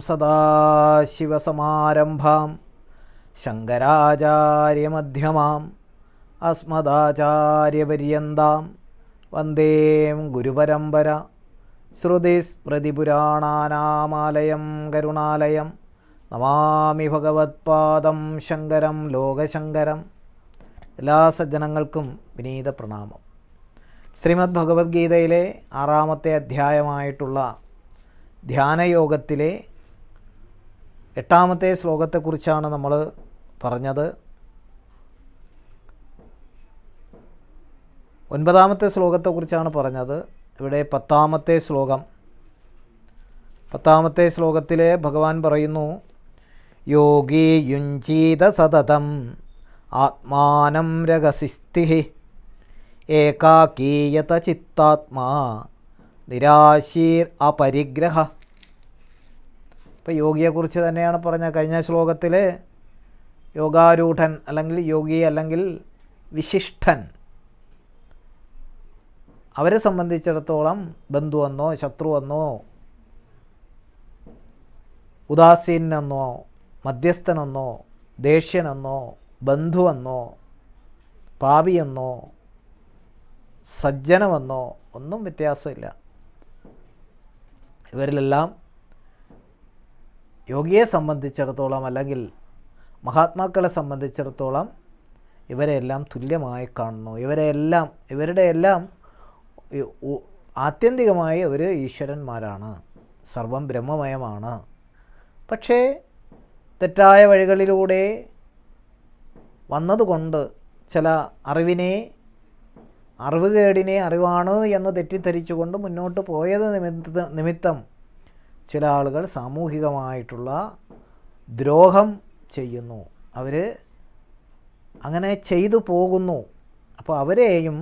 സദാശിവസമാരംഭാം. ശങ്കരാചാര്യമധ്യമാം. അസ്മദാചാര്യപര്യന്താം. വന്ദേം ഗുരുപരമ്പര. ശ്രുതിസ്മൃതിപുരാണാനാമാലയം കരുണാലയം. നമാമി ഭഗവത്പാദം ശങ്കരം ലോകശങ്കരം. എല്ലാ സജ്ജനങ്ങൾക്കും വിനീത പ്രണാമം. ശ്രീമദ് ഭഗവത്ഗീതയിലെ ആറാമത്തെ അധ്യായമായിട്ടുള്ള ധ്യാനയോഗത്തിലെ എട്ടാമത്തെ ശ്ലോകത്തെക്കുറിച്ചാണ് നമ്മൾ പറഞ്ഞത്. ഒൻപതാമത്തെ ശ്ലോകത്തെക്കുറിച്ചാണ് പറഞ്ഞത്. ഇവിടെ പത്താമത്തെ ശ്ലോകം. പത്താമത്തെ ശ്ലോകത്തിൽ ഭഗവാൻ പറയുന്നു യോഗി യുഞ്ചീത സതതം ആത്മാനം രഹസിസ്ഥി ഏകാകീയത ചിത്താത്മാ നിരാശീർ അപരിഗ്രഹ ഇപ്പോൾ യോഗിയെക്കുറിച്ച് തന്നെയാണ് പറഞ്ഞ കഴിഞ്ഞ ശ്ലോകത്തിൽ യോഗാരൂഢൻ അല്ലെങ്കിൽ യോഗി അല്ലെങ്കിൽ വിശിഷ്ടൻ അവരെ സംബന്ധിച്ചിടത്തോളം ബന്ധുവെന്നോ ശത്രുവെന്നോ ഉദാസീനെന്നോ മധ്യസ്ഥനെന്നോ ദേഷ്യനെന്നോ ബന്ധുവെന്നോ പാപിയെന്നോ സജ്ജനമെന്നോ ഒന്നും വ്യത്യാസമില്ല. ഇവരിലെല്ലാം യോഗിയെ സംബന്ധിച്ചിടത്തോളം അല്ലെങ്കിൽ മഹാത്മാക്കളെ സംബന്ധിച്ചിടത്തോളം ഇവരെല്ലാം തുല്യമായി കാണുന്നു. ഇവരെല്ലാം ഇവരുടെ എല്ലാം ആത്യന്തികമായി ഒരു ഈശ്വരന്മാരാണ്. സർവം ബ്രഹ്മമയമാണ്. പക്ഷേ തെറ്റായ വഴികളിലൂടെ വന്നതുകൊണ്ട് ചില അറിവിനെ അറിവുകേടിനെ അറിവാണ് എന്ന് തെറ്റിദ്ധരിച്ചുകൊണ്ട് മുന്നോട്ട് പോയത് നിമിത്ത നിമിത്തം ചില ആളുകൾ സാമൂഹികമായിട്ടുള്ള ദ്രോഹം ചെയ്യുന്നു. അവർ അങ്ങനെ ചെയ്തു പോകുന്നു. അപ്പോൾ അവരെയും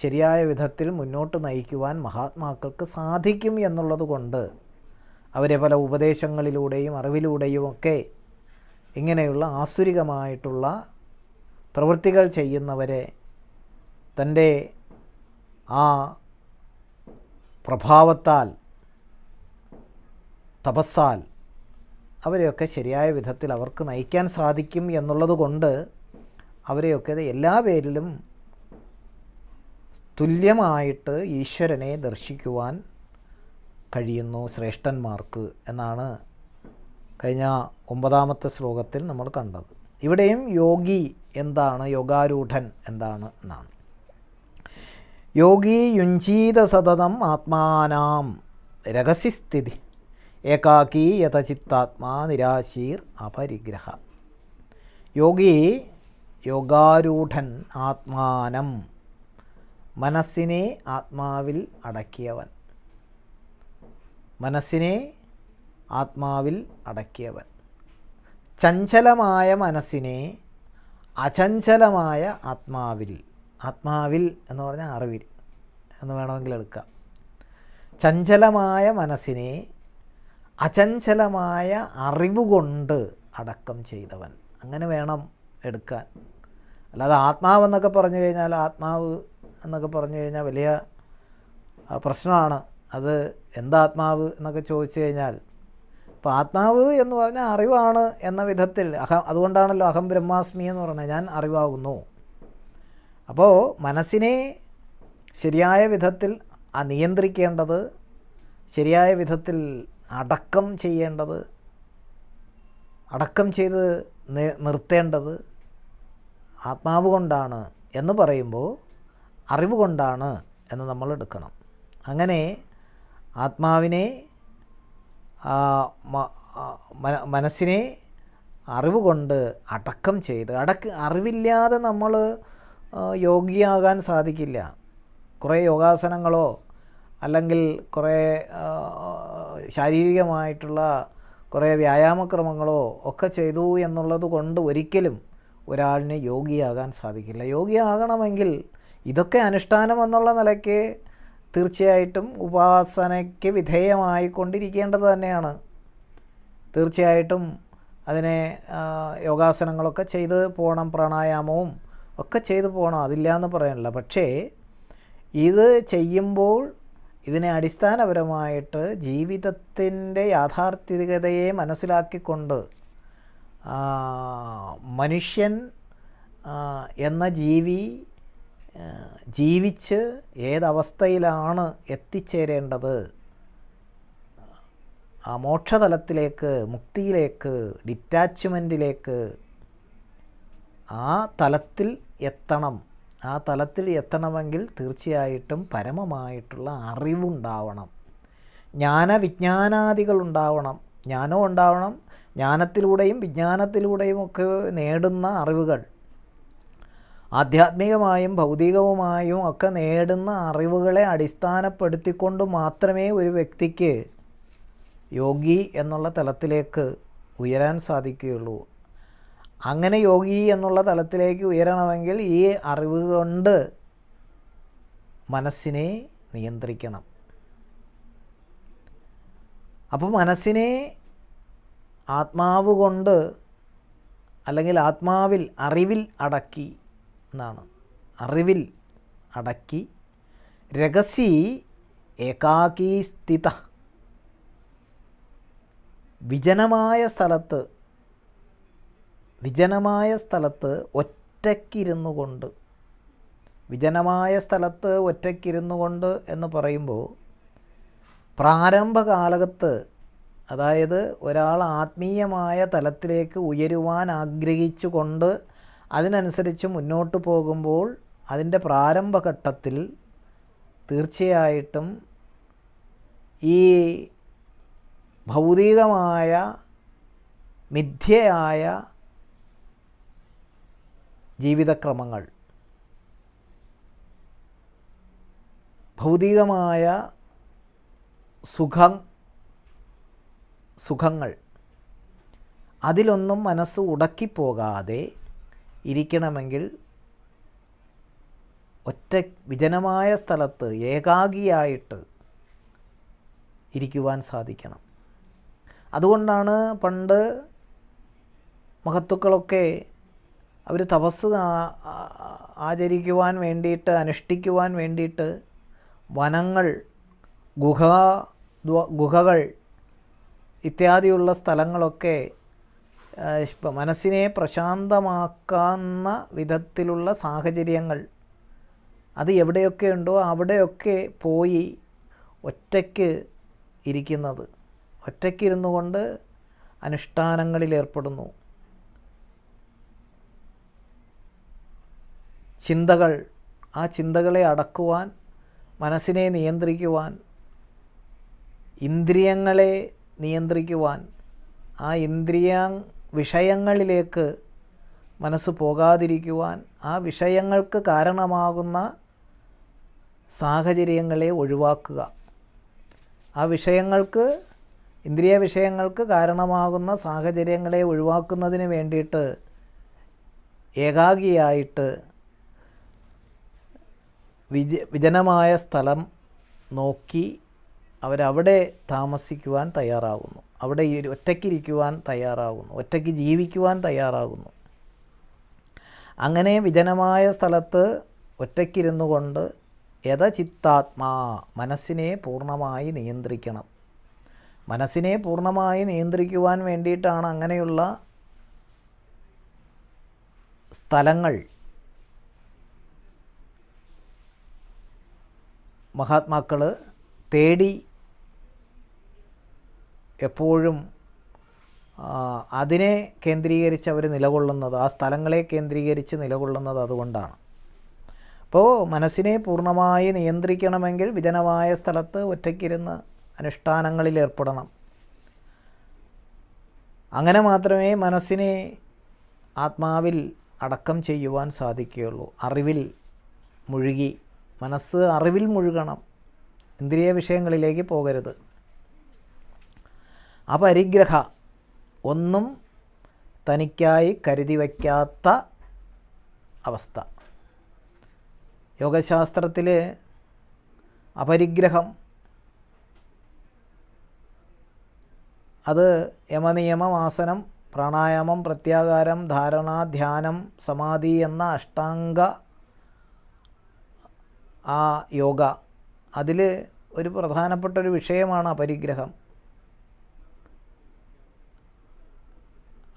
ശരിയായ വിധത്തിൽ മുന്നോട്ട് നയിക്കുവാൻ മഹാത്മാക്കൾക്ക് സാധിക്കും എന്നുള്ളത് കൊണ്ട് അവരെ പല ഉപദേശങ്ങളിലൂടെയും അറിവിലൂടെയും ഒക്കെ ഇങ്ങനെയുള്ള ആസുരികമായിട്ടുള്ള പ്രവൃത്തികൾ ചെയ്യുന്നവരെ തന്റെ ആ പ്രഭാവത്താൽ തപസ്സാൽ. അവരെയൊക്കെ ശരിയായ വിധത്തിൽ അവർക്ക് നയിക്കാൻ സാധിക്കും എന്നുള്ളത് കൊണ്ട് അവരെയൊക്കെ എല്ലാ പേരിലും തുല്യമായിട്ട് ഈശ്വരനെ ദർശിക്കുവാൻ കഴിയുന്നു ശ്രേഷ്ഠന്മാർക്ക് എന്നാണ് കഴിഞ്ഞ ഒമ്പതാമത്തെ ശ്ലോകത്തിൽ നമ്മൾ കണ്ടത്. ഇവിടെയും യോഗി എന്താണ്? യോഗാരൂഢൻ എന്താണ് എന്നാണ്. യോഗി യുഞ്ചീത സതതം ആത്മാനാം രഹസ്യസ്ഥിതി ഏകാകീ യഥചിത്താത്മാ നിരാശീർ അപരിഗ്രഹ. യോഗി യോഗാരൂഢൻ ആത്മാനം. മനസ്സിനെ ആത്മാവിൽ അടക്കിയവൻ. മനസ്സിനെ ആത്മാവിൽ അടക്കിയവൻ. ചഞ്ചലമായ മനസ്സിനെ അചഞ്ചലമായ ആത്മാവിൽ ആത്മാവിൽ എന്ന് പറഞ്ഞാൽ അറിവിൽ എന്ന് വേണമെങ്കിൽ എടുക്കാം. ചഞ്ചലമായ മനസ്സിനെ അചഞ്ചലമായ അറിവുകൊണ്ട് അടക്കം ചെയ്തവൻ. അങ്ങനെ വേണം എടുക്കാൻ. അല്ലാതെ ആത്മാവെന്നൊക്കെ പറഞ്ഞു കഴിഞ്ഞാൽ ആത്മാവ് എന്നൊക്കെ പറഞ്ഞു കഴിഞ്ഞാൽ വലിയ പ്രശ്നമാണ്. അത് എന്താത്മാവ് എന്നൊക്കെ ചോദിച്ചു കഴിഞ്ഞാൽ ഇപ്പോൾ ആത്മാവ് എന്ന് പറഞ്ഞാൽ അറിവാണ് എന്ന വിധത്തിൽ അഹം അതുകൊണ്ടാണല്ലോ അഹം ബ്രഹ്മാസ്മി എന്ന് പറയുന്നത്. ഞാൻ അറിവാകുന്നു. അപ്പോൾ മനസ്സിനെ ശരിയായ വിധത്തിൽ നിയന്ത്രിക്കേണ്ടത് ശരിയായ വിധത്തിൽ അടക്കം ചെയ്യേണ്ടത് അടക്കം ചെയ്ത് നിർത്തേണ്ടത് ആത്മാവ് കൊണ്ടാണ് എന്ന് പറയുമ്പോൾ അറിവ് കൊണ്ടാണ് എന്ന് നമ്മൾ എടുക്കണം. അങ്ങനെ ആത്മാവിനെ മനസ്സിനെ അറിവ് കൊണ്ട് അടക്കം ചെയ്ത് അടക്ക് അറിവില്ലാതെ നമ്മൾ യോഗിയാകാൻ സാധിക്കില്ല. കുറേ യോഗാസനങ്ങളോ അല്ലെങ്കിൽ കുറേ ശാരീരികമായിട്ടുള്ള കുറേ വ്യായാമക്രമങ്ങളോ ഒക്കെ ചെയ്തു എന്നുള്ളത് കൊണ്ട് ഒരിക്കലും ഒരാളിന് യോഗിയാകാൻ സാധിക്കില്ല. യോഗിയാകണമെങ്കിൽ ഇതൊക്കെ അനുഷ്ഠാനം എന്നുള്ള നിലയ്ക്ക് തീർച്ചയായിട്ടും ഉപാസനയ്ക്ക് വിധേയമായിക്കൊണ്ടിരിക്കേണ്ടത് തന്നെയാണ്. തീർച്ചയായിട്ടും അതിനെ യോഗാസനങ്ങളൊക്കെ ചെയ്ത് പോകണം പ്രാണായാമവും ഒക്കെ ചെയ്തു പോകണം അതില്ല എന്ന് പറയാനില്ല. പക്ഷേ ഇത് ചെയ്യുമ്പോൾ ഇതിനെ അടിസ്ഥാനപരമായിട്ട് ജീവിതത്തിന്റെ യാഥാർത്ഥികതയെ മനസ്സിലാക്കിക്കൊണ്ട് മനുഷ്യൻ എന്ന ജീവി ജീവിച്ച് ഏതവസ്ഥയിലാണ് എത്തിച്ചേരേണ്ടത്? ആ മോക്ഷതലത്തിലേക്ക് മുക്തിയിലേക്ക് ഡിറ്റാച്ച്മെന്റിലേക്ക് ആ തലത്തിൽ എത്തണം. ആ തലത്തിൽ എത്തണമെങ്കിൽ തീർച്ചയായിട്ടും പരമമായിട്ടുള്ള അറിവുണ്ടാവണം. ജ്ഞാനവിജ്ഞാനാദികൾ ഉണ്ടാവണം. ജ്ഞാനം ഉണ്ടാവണം. ജ്ഞാനത്തിലൂടെയും വിജ്ഞാനത്തിലൂടെയും ഒക്കെ നേടുന്ന അറിവുകൾ. ആധ്യാത്മികമായും ഭൗതികവുമായും ഒക്കെ നേടുന്ന അറിവുകളെ അടിസ്ഥാനപ്പെടുത്തിക്കൊണ്ട് മാത്രമേ ഒരു വ്യക്തിക്ക് യോഗി എന്നുള്ള തലത്തിലേക്ക് ഉയരാൻ സാധിക്കുകയുള്ളൂ. അങ്ങനെ യോഗി എന്നുള്ള തലത്തിലേക്ക് ഉയരണമെങ്കിൽ ഈ അറിവ് കൊണ്ട് മനസ്സിനെ നിയന്ത്രിക്കണം. അപ്പോൾ മനസ്സിനെ ആത്മാവ് കൊണ്ട് അല്ലെങ്കിൽ ആത്മാവിൽ അറിവിൽ അടക്കി എന്നാണ്. അറിവിൽ അടക്കി രഹസി ഏകാകീ സ്ഥിത വിജനമായ സ്ഥലത്ത് വിജനമായ സ്ഥലത്ത് ഒറ്റയ്ക്കിരുന്നു കൊണ്ട് വിജനമായ സ്ഥലത്ത് ഒറ്റയ്ക്കിരുന്നു കൊണ്ട് എന്ന് പറയുമ്പോൾ പ്രാരംഭ കാലകത്ത് അതായത് ഒരാൾ ആത്മീയമായ തലത്തിലേക്ക് ഉയരുവാൻ ആഗ്രഹിച്ചു കൊണ്ട് അതിനനുസരിച്ച് മുന്നോട്ട് പോകുമ്പോൾ അതിന്റെ പ്രാരംഭഘട്ടത്തിൽ തീർച്ചയായിട്ടും ഈ ഭൗതികമായ മിഥ്യയായ ജീവിതക്രമങ്ങൾ. ഭൗതികമായ സുഖം സുഖങ്ങൾ. അതിലൊന്നും മനസ്സ് ഉടക്കിപ്പോകാതെ ഇരിക്കണമെങ്കിൽ ഒറ്റ വിജനമായ സ്ഥലത്ത് ഏകാഗിയായിട്ട് ഇരിക്കുവാൻ സാധിക്കണം. അതുകൊണ്ടാണ് പണ്ട് മഹത്തുക്കളൊക്കെ അവർ തപസ് ആചരിക്കുവാൻ വേണ്ടിയിട്ട് അനുഷ്ഠിക്കുവാൻ വേണ്ടിയിട്ട് വനങ്ങൾ ഗുഹ ഗുഹകൾ ഇത്യാദിയുള്ള സ്ഥലങ്ങളൊക്കെ മനസ്സിനെ പ്രശാന്തമാക്കാവുന്ന വിധത്തിലുള്ള സാഹചര്യങ്ങൾ അത് എവിടെയൊക്കെ ഉണ്ടോ അവിടെയൊക്കെ പോയി ഒറ്റയ്ക്ക് ഇരിക്കുന്നത്. ഒറ്റയ്ക്കിരുന്നു കൊണ്ട് അനുഷ്ഠാനങ്ങളിൽ ഏർപ്പെടുന്നു. ചിന്തകൾ ആ ചിന്തകളെ അടക്കുവാൻ മനസ്സിനെ നിയന്ത്രിക്കുവാൻ ഇന്ദ്രിയങ്ങളെ നിയന്ത്രിക്കുവാൻ ആ ഇന്ദ്രിയ വിഷയങ്ങളിലേക്ക് മനസ്സ് പോകാതിരിക്കുവാൻ ആ വിഷയങ്ങൾക്ക് കാരണമാകുന്ന സാഹചര്യങ്ങളെ ഒഴിവാക്കുക. ആ വിഷയങ്ങൾക്ക് ഇന്ദ്രിയ വിഷയങ്ങൾക്ക് കാരണമാകുന്ന സാഹചര്യങ്ങളെ ഒഴിവാക്കുന്നതിന് വേണ്ടിയിട്ട് ഏകാഗിയായിട്ട് വിജ വിജനമായ സ്ഥലം നോക്കി അവരവിടെ താമസിക്കുവാൻ തയ്യാറാകുന്നു അവിടെ ഒറ്റയ്ക്കിരിക്കുവാൻ തയ്യാറാകുന്നു ഒറ്റയ്ക്ക് ജീവിക്കുവാൻ തയ്യാറാകുന്നു. അങ്ങനെ വിജനമായ സ്ഥലത്ത് ഒറ്റയ്ക്കിരുന്നു കൊണ്ട് യഥചിത്താത്മാ മനസ്സിനെ പൂർണമായി നിയന്ത്രിക്കണം. മനസ്സിനെ പൂർണമായി നിയന്ത്രിക്കുവാൻ വേണ്ടിയിട്ടാണ് അങ്ങനെയുള്ള സ്ഥലങ്ങൾ മഹാത്മാക്കൾ തേടി എപ്പോഴും അതിനെ കേന്ദ്രീകരിച്ച് അവർ നിലകൊള്ളുന്നത് ആ സ്ഥലങ്ങളെ കേന്ദ്രീകരിച്ച് നിലകൊള്ളുന്നത് അതുകൊണ്ടാണ്. അപ്പോൾ മനസ്സിനെ പൂർണമായി നിയന്ത്രിക്കണമെങ്കിൽ വിജനമായ സ്ഥലത്ത് ഒറ്റയ്ക്കിരുന്ന് അനുഷ്ഠാനങ്ങളിൽ ഏർപ്പെടണം. അങ്ങനെ മാത്രമേ മനസ്സിനെ ആത്മാവിൽ അടക്കം ചെയ്യുവാൻ സാധിക്കുകയുള്ളൂ. അറിവിൽ മുഴുകി മനസ്സ് അറിവിൽ മുഴുകണം. ഇന്ദ്രിയ വിഷയങ്ങളിലേക്ക് പോകരുത്. അപരിഗ്രഹ ഒന്നും തനിക്കായി കരുതി വയ്ക്കാത്ത അവസ്ഥ. യോഗശാസ്ത്രത്തിൽ അപരിഗ്രഹം അത് യമനിയമം ആസനം പ്രാണായാമം പ്രത്യാകാരം ധാരണ ധ്യാനം സമാധി എന്ന അഷ്ടാംഗ ആ യോഗ അതിൽ ഒരു പ്രധാനപ്പെട്ട ഒരു വിഷയമാണ് അപരിഗ്രഹം.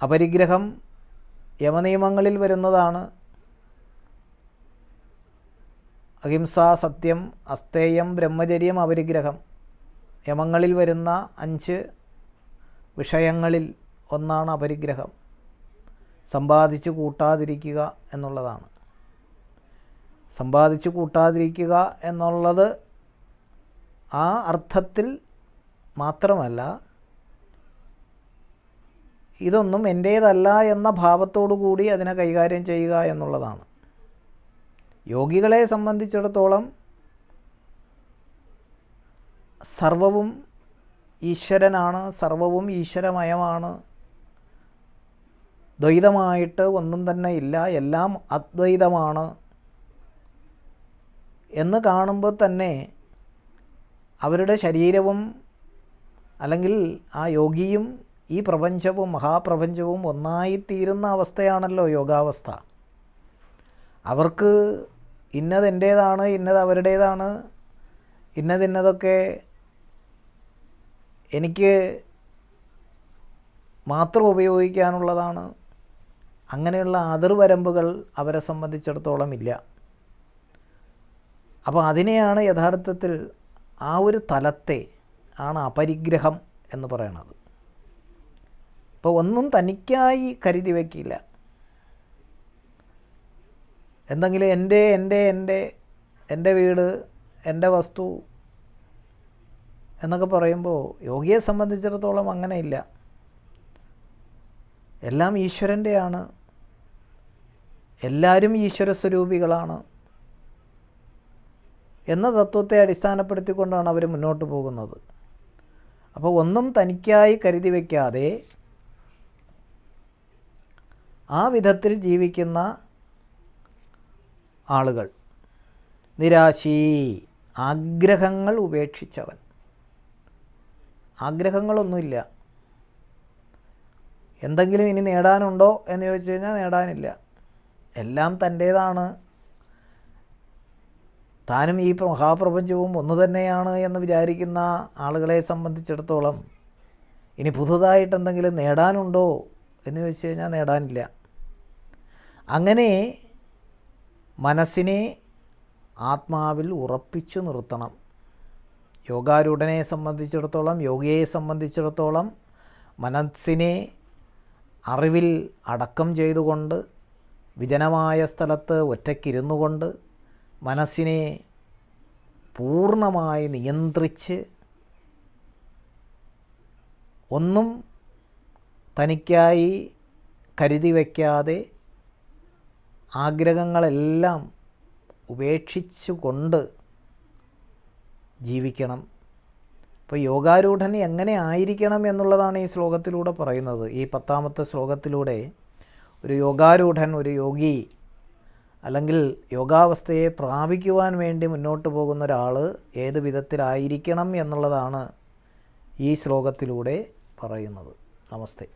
അപരിഗ്രഹം യമനിയമങ്ങളിൽ വരുന്നതാണ്. അഹിംസ സത്യം അസ്തേയം ബ്രഹ്മചര്യം അപരിഗ്രഹം യമങ്ങളിൽ വരുന്ന അഞ്ച് വിഷയങ്ങളിൽ ഒന്നാണ് അപരിഗ്രഹം. സമ്പാദിച്ചു കൂട്ടാതിരിക്കുക എന്നുള്ളതാണ്. സമ്പാദിച്ചു കൂട്ടാതിരിക്കുക എന്നുള്ളത് ആ അർത്ഥത്തിൽ മാത്രമല്ല ഇതൊന്നും എന്റേതല്ല എന്ന ഭാവത്തോടു കൂടി അതിനെ കൈകാര്യം ചെയ്യുക എന്നുള്ളതാണ്. യോഗികളെ സംബന്ധിച്ചിടത്തോളം സർവവും ഈശ്വരനാണ് സർവവും ഈശ്വരമയമാണ്. ദ്വൈതമായിട്ട് ഒന്നും തന്നെ ഇല്ല എല്ലാം അദ്വൈതമാണ്. എന്ന് കാണുമ്പോൾ തന്നെ അവരുടെ ശരീരവും അല്ലെങ്കിൽ ആ യോഗിയും ഈ പ്രപഞ്ചവും മഹാപ്രപഞ്ചവും ഒന്നായിത്തീരുന്ന അവസ്ഥയാണല്ലോ യോഗാവസ്ഥ. അവർക്ക് ഇന്നത് എന്റേതാണ് ഇന്നത് അവരുടേതാണ് ഇന്നതിന്നതൊക്കെ എനിക്ക് മാത്രം ഉപയോഗിക്കാനുള്ളതാണ്. അങ്ങനെയുള്ള അതിർവരമ്പുകൾ അവരെ സംബന്ധിച്ചിടത്തോളം ഇല്ല. അപ്പോൾ അതിനെയാണ് യഥാർത്ഥത്തിൽ ആ ഒരു തലത്തെ ആണ് അപരിഗ്രഹം എന്ന് പറയണത്. ഇപ്പോൾ ഒന്നും തനിക്കായി കരുതി വയ്ക്കില്ല എന്തെങ്കിലും എന്റെ എന്റെ എന്റെ എന്റെ വീട് എന്റെ വസ്തു എന്നൊക്കെ പറയുമ്പോൾ യോഗിയെ സംബന്ധിച്ചിടത്തോളം അങ്ങനെയില്ല. എല്ലാം ഈശ്വരന്റെയാണ്. എല്ലാവരും ഈശ്വര സ്വരൂപികളാണ് എന്ന തത്വത്തെ അടിസ്ഥാനപ്പെടുത്തിക്കൊണ്ടാണ് അവർ മുന്നോട്ട് പോകുന്നത്. അപ്പോൾ ഒന്നും തനിക്കായി കരുതി വയ്ക്കാതെ ആ വിധത്തിൽ ജീവിക്കുന്ന ആളുകൾ നിരാശി ആഗ്രഹങ്ങൾ ഉപേക്ഷിച്ചവൻ. ആഗ്രഹങ്ങളൊന്നുമില്ല. എന്തെങ്കിലും ഇനി നേടാനുണ്ടോ എന്ന് ചോദിച്ചു കഴിഞ്ഞാൽ നേടാനില്ല. എല്ലാം തന്റേതാണ്. താനും ഈ മഹാപ്രപഞ്ചവും ഒന്നു തന്നെയാണ് എന്ന് വിചാരിക്കുന്ന ആളുകളെ സംബന്ധിച്ചിടത്തോളം ഇനി പുതുതായിട്ട് എന്തെങ്കിലും നേടാനുണ്ടോ എന്ന് ചോദിച്ചു കഴിഞ്ഞാൽ നേടാനില്ല. അങ്ങനെ മനസ്സിനെ ആത്മാവിൽ ഉറപ്പിച്ചു നിർത്തണം. യോഗാരൂഢനെ സംബന്ധിച്ചിടത്തോളം യോഗിയെ സംബന്ധിച്ചിടത്തോളം മനസ്സിനെ അറിവിൽ അടക്കം ചെയ്തുകൊണ്ട് വിജനമായ സ്ഥലത്ത് ഒറ്റയ്ക്കിരുന്നു കൊണ്ട് മനസ്സിനെ പൂർണമായി നിയന്ത്രിച്ച് ഒന്നും തനിക്കായി കരുതി വയ്ക്കാതെ ആഗ്രഹങ്ങളെല്ലാം ഉപേക്ഷിച്ചുകൊണ്ട് ജീവിക്കണം. അപ്പോൾ യോഗാരൂഢൻ എങ്ങനെ ആയിരിക്കണം എന്നുള്ളതാണ് ഈ ശ്ലോകത്തിലൂടെ പറയുന്നത്. ഈ പത്താമത്തെ ശ്ലോകത്തിലൂടെ ഒരു യോഗാരൂഢൻ ഒരു യോഗി അല്ലെങ്കിൽ യോഗാവസ്ഥയെ പ്രാപിക്കുവാൻ വേണ്ടി മുന്നോട്ട് പോകുന്ന ഒരാൾ ഏത് വിധത്തിലായിരിക്കണം എന്നുള്ളതാണ് ഈ ശ്ലോകത്തിലൂടെ പറയുന്നത്. നമസ്തേ.